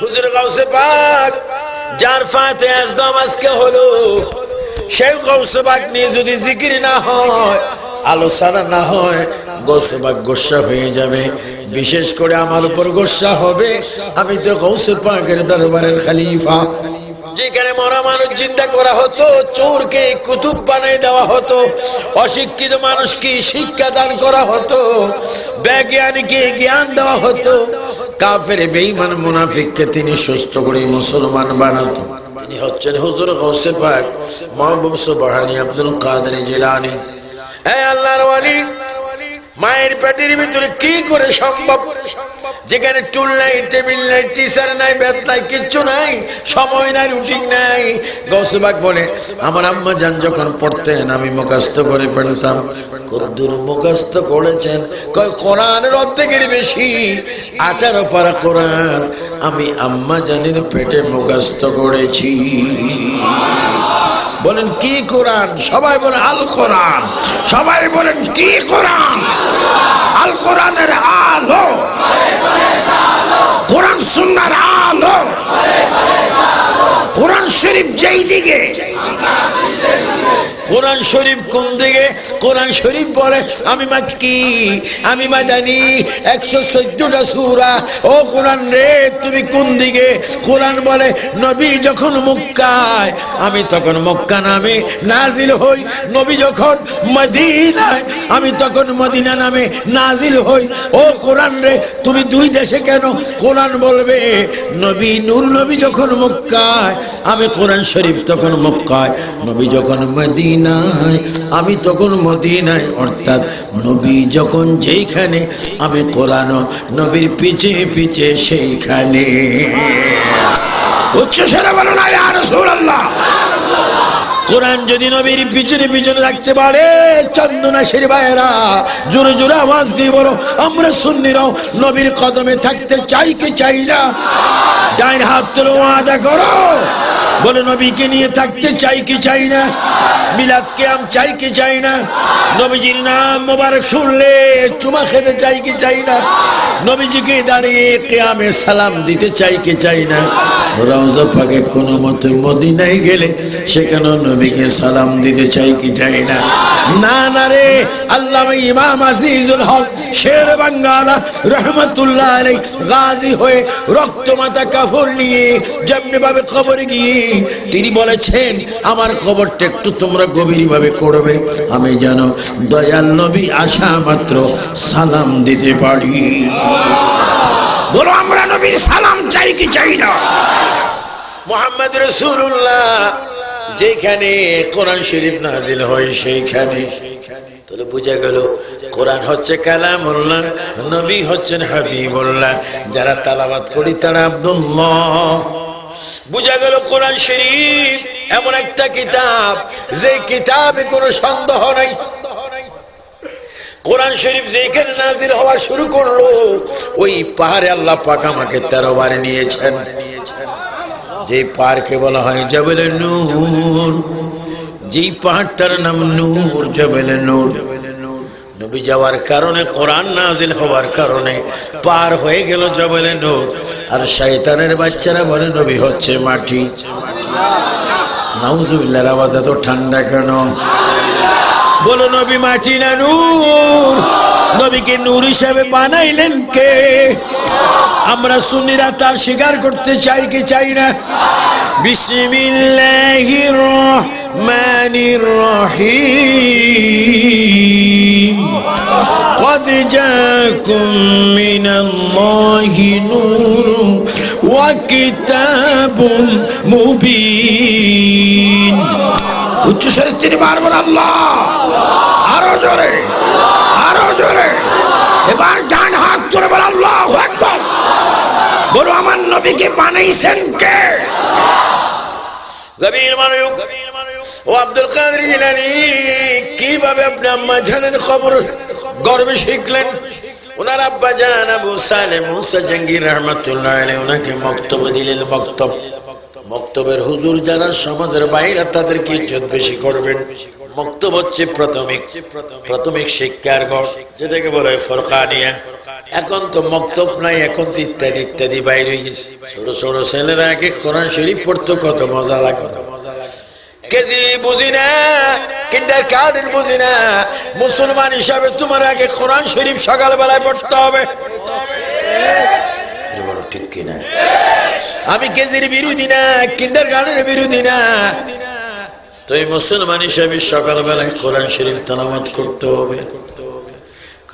হুজুর গাউসে পাক, যার ফাতে আজদম আজকে হলো, সেই গাউসে পাক নিয়ে যদি জিকির না হয়, আলোচনা না হয় গৌসে পাক গোসা হয়ে যাবে। বিশেষ করে আমার উপর গোসা হবে। আমি তো গৌসে পাকের দরবারের খালিফা। যেখানে মরা মানুষ চিন্তা করা হতো, চোরকে কুতুব বানাই দেওয়া হতো, অশিক্ষিত মানুষকে শিক্ষা দান করা হতো বিজ্ঞানীকে জ্ঞান দেওয়া হতো। কাফের বেঈমান মুনাফিককে তিনি সুস্থ করে মুসলমান বানাতো। তিনি হচ্ছেন হুজুর গৌসে পাক, মাহবুব সুবহানি আব্দুল কাদের জিলানী। এই আল্লাহর ওয়ালি, মায়ের পেটের ভিতরে কি করে সম্ভব? যেখানে টুল নাই, টেবিল নাই টিচার নাই, বেত নাই, কিচ্ছু নাই, সময় নাই, রুটিন নাই। গৌসবাক বলে, আমার আম্মা যান যখন পড়তেন, আমি মুখাস্ত করে ফেলতাম কদ্দুর মুখাস্ত করেছেন। কয়, কোরআনের অর্ধেকের বেশি আঠারো পারা কোরআন। আমি আম্মা জানির পেটে মুখস্থ করেছি। বলেন, কি কোরআন? সবাই বলেন আল কোরআন। সবাই বলেন, কি কোরআন? আল কোরআনের আলো। কোরআন সুন্নার আলো। কোরআন শরীফ যেই দিকে। কোরআন শরীফ কোন দিকে? কোরআন শরীফ বলে, আমি মা কি আমি মা জানি একশো চোদ্দটা সুরা। ও কোরআন রে, তুমি কোন দিকে? কোরআন বলে, নবী যখন মুক্কায়, আমি তখন মক্কা নামে নাজিল হই। নবী যখন মদিনায়, আমি তখন মদিনা নামে নাজিল হই। ও কোরআন রে, তুমি দুই দেশে কেন? কোরআন বলবে, নবী নূর নবী যখন মক্কায়, আমি কোরআন শরীফ তখন মক্কায়। নবী যখন মদিনায়, আমি তখন মদিনায়, অর্থাৎ নবী যখন যেইখানে, আমি কোরআন নবীর পিছে পিছে সেইখানে। উচ্চ সেরা বলো না কোরআন যদি নবীর পিছনে পিছনে রাখতে পারে চন্দনা শির ভাইয়েরা, জোরে জোরে আওয়াজ দিয়ে বলো, আমরা সুন্নিরাও নবীর কদমে থাকতে চাই কি চাই না? ডাইন হাত তুলো আদা করো। বলে, নবীকে নিয়ে থাকতে চাই কি চাই না? মিলাদ কেয়াম চাই কি চাই না? নবীজির নাম মোবারক শুনলে চুমা খেতে চাই কি চাই না? নবীজিকে দাঁড়িয়ে কেয়ামে সালাম দিতে চাই কি চাই না? রওজা পাকে কোনো মতে মদিনায় গেলে সেখানে নবীকে সালাম দিতে চাই কি চাই না? না না রে। আল্লাহ ইমাম আজিজুল হক শের বাঙ্গালা রহমতুল্লাহ আলাই গাজী হয়ে রক্ত মাথা নিয়ে যেমনি ভাবে কবরে গিয়ে তিনি বলেছেন, আমার কবরটা একটু তোমরা গভীর ভাবে করবে। আমি যেন দয়াল নবী আসা মাত্র সালাম দিতে পারি। বলো, আমরা নবীর সালাম চাই কি চাই না? মোহাম্মদ রসুল্লাহ যেখানে কোরআন শরীফ নাজিল হয়, সেইখানে। তাহলে বোঝা গেল, কোরআন হচ্ছে কালামুল্লাহ, নবী হচ্ছেন হাবিবুল্লাহ। যারা তালাবাত করি, তারা আব্দুল্লাহ। বোঝা গেল, কোরআন শরীফ এমন একটা কিতাব যে কিতাবে কোনো সন্দেহ নাই। কোরআন শরীফ যেখানে নাজির হওয়া শুরু করল, ওই পাহাড়ে আল্লাহ পাক আমাকে তেরো বার নিয়েছেন। যে পাহাড়কে বলা হয় জবেলে নূর, যেই পাহাড়টার নাম নূর, জবেলে নূর। নবী যাওয়ার কারণে, কোরআন নাজিল হওয়ার কারণে পার হয়ে গেল জবেলে নূর। আর শয়তানের বাচ্চারা বলে, নবী হচ্ছে মাটি। নাউজুবিল্লাহর আওয়াজ এত ঠান্ডা কেন? বলো, নবী মাটি না নূর? নবীকে নূর হিসাবে বানাইলেন কে আমরা সুন্নিরা তা স্বীকার করতে চাই কি চাই না বিসমিল্লাহির রহমানির রহিম قد جاءكم من الله نور وكتاب مبين উচ্চ স্বরে তিনি মারবেন আল্লাহ আরো জোরে নবীকে বানাইছেন কে? গভীর মানুষ ও আব্দুল কাদের জিলানি, কীভাবে আপনি আম্মা জানেন খবর গর্বে শিখলেন? ওনার আব্বা জান আবু সালে মুসা জাঙ্গির রহমতুল্লাহ আলাইহি, ওনাকে বক্তব্য দিলেন বক্তব্য মক্তবের হুজুর যারা সমাজের বাইরে, তাদেরকে ইজ্জত বেশি করবেন। মক্তব হচ্ছে প্রাথমিক। প্রাথমিক শিক্ষার ঘর যেটাকে বলে ফরকানিয়া। এখন তো মক্তব নাই, এখন তো ইত্যাদি ইত্যাদি বাইরে গেছে। ছোট ছোট ছেলেরা আগে কোরআন শরীফ পড়তো, কত মজা লাগে কেজি বুঝি না, কিন্ডার কার্ডের বুঝি না, মুসলমান হিসাবে তোমার আগে কোরআন শরীফ সকালবেলায় পড়তে হবে। ঠিক কিনা? আমি কেজির বিরোধী না, কিন্ডার গার্ডেনের বিরোধী না। তুই মুসলমান হিসাবে সকালবেলায় কোরআন শরীফ তালামাত করতে হবে।